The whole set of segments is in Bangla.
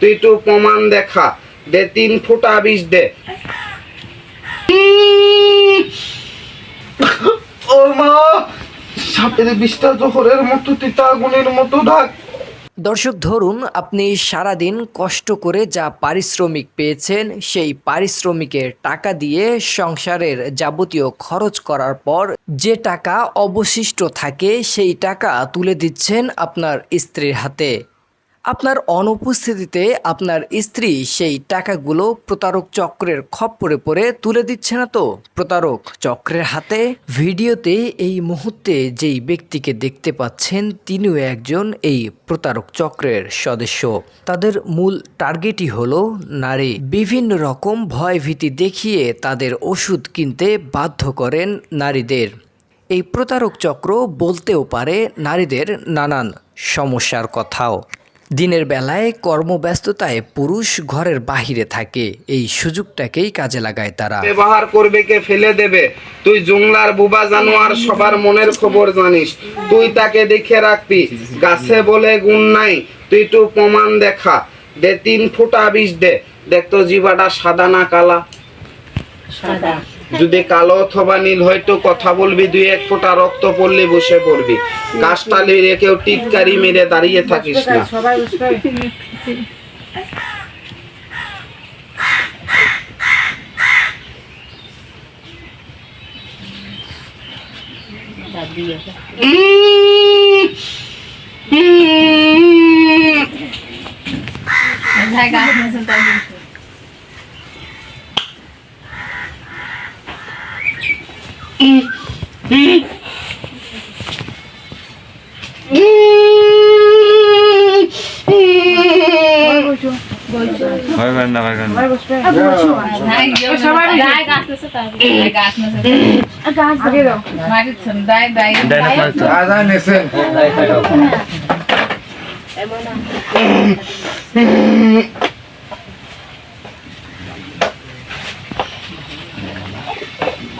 তুই একটু প্রমাণ দেখা। দে, তিন ফুটা বিষ দে। ও মা, সাপের বিষটা জোহরের মতো মতো দর্শক, ধরুন আপনি সারাদিন কষ্ট করে যা পারিশ্রমিক পেয়েছেন, সেই পারিশ্রমিকের টাকা দিয়ে সংসারের যাবতীয় খরচ করার পর যে টাকা অবশিষ্ট থাকে, সেই টাকা তুলে দিচ্ছেন আপনার স্ত্রীর হাতে। আপনার অনুপস্থিতিতে আপনার স্ত্রী সেই টাকাগুলো প্রতারক চক্রের খপ্পরে পড়ে তুলে দিচ্ছে না তো? প্রতারক চক্রের হাতে? ভিডিওতে এই মুহূর্তে যেই ব্যক্তিকে দেখতে পাচ্ছেন, তিনিও একজন এই প্রতারক চক্রের সদস্য। তাদের মূল টার্গেটই হলো নারী। বিভিন্ন রকম ভয়ভীতি দেখিয়ে তাদের ওষুধ কিনতে বাধ্য করেন নারীদের। এই প্রতারক চক্র বলতেও পারে নারীদের নানান সমস্যার কথাও। দিনের বেলায় কর্মব্যস্ততায় পুরুষ ঘরের বাহিরে থাকে। এই সুযোগটাকেই কাজে লাগায় তারা। ব্যবহার করবে কে ফেলে দেবে? তুই জুংলার বুবা জানোয়ার সবার মনের খবর জানিস। তুই তাকে দেখে রাখবি। গাছে বলে গুণ নাই। তুই তো প্রমাণ দেখা। দে তিন ফুটা বিষ দে। দেখ তো জিবাটা সাদা না কালা। সাদা। যদি কালো অথবা নীল হয়তো কথা বলবি, দুই এক ফোঁটা রক্ত পড়লে বসে পড়বি। কাশটালি রেখেও টিটকারি মেরে দাঁড়িয়ে থাকিস না। সবাই ভয় করেন না ভয় করেন না।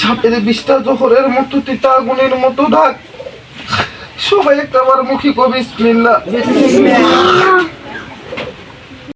সাপের বিষ্ঠা জোহরের মতো তিতা আগুনের মতো ডাক। সবাই একটা আমার মুখী কবি বিসমিল্লাহ।